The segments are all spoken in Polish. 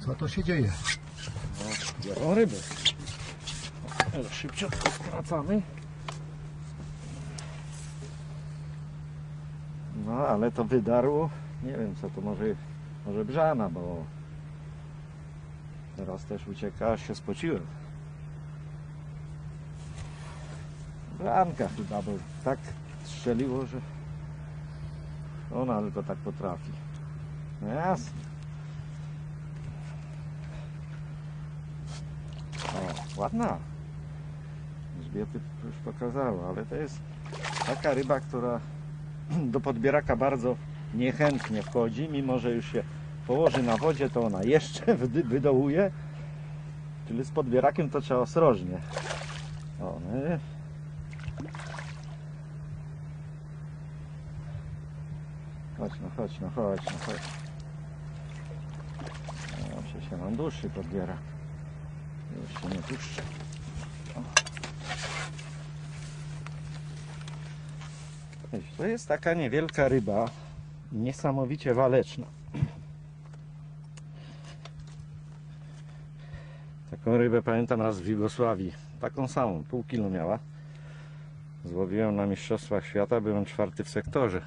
Co to się dzieje? Biorą ryby. Ale szybciutko wracamy. No ale to wydarło. Nie wiem co to może, może brzana, bo teraz też ucieka, aż się spociłem. Blanka chyba, bo tak strzeliło, że ona ale to tak potrafi. No jasne. O, ładna. Grzbiety już pokazała, ale to jest taka ryba, która do podbieraka bardzo niechętnie wchodzi, mimo że już się położy na wodzie, to ona jeszcze wydołuje. Czyli z podbierakiem to trzeba ostrożnie. O, i- Chodź no, chodź no, chodź no, chodź. No, przecież ja mam dłuższy podbierak. Już się nie puszczę. To jest taka niewielka ryba, niesamowicie waleczna. Taką rybę pamiętam raz w Jugosławii. Taką samą, pół kilo miała. Złowiłem na Mistrzostwach Świata, byłem czwarty w sektorze.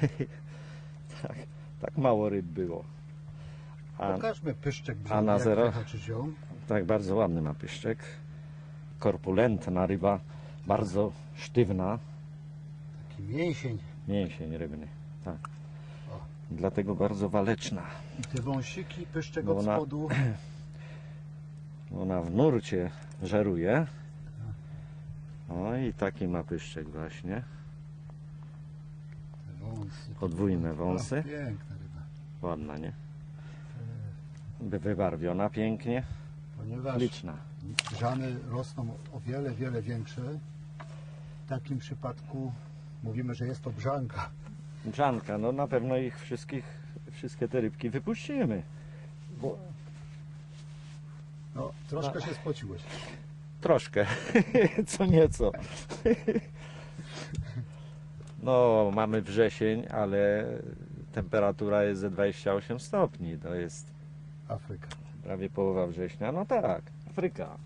tak, tak mało ryb było. A, Pokażmy pyszczek a na zero? Tak, bardzo ładny ma pyszczek. Korpulentna ryba, bardzo sztywna. Taki mięsień. Mięsień rybny, tak. O. Dlatego bardzo waleczna. I te wąsiki, pyszczek od ona- spodu. Ona w nurcie żeruje. O i taki ma pyszczek właśnie. Wąsy. Podwójne wąsy. Piękna ryba. Ładna, nie? By- Wybarwiona pięknie. Ponieważ Liczna. grzany rosną o wiele, wiele większe. W takim przypadku mówimy, że jest to brzanka. Brzanka, no na pewno ich wszystkich, wszystkie te rybki wypuścimy. Bo No, troszkę się spociłeś. Troszkę, co nieco. No, mamy wrzesień, ale temperatura jest ze 28 stopni. To jest Afryka. prawie połowa września. No tak, Afryka.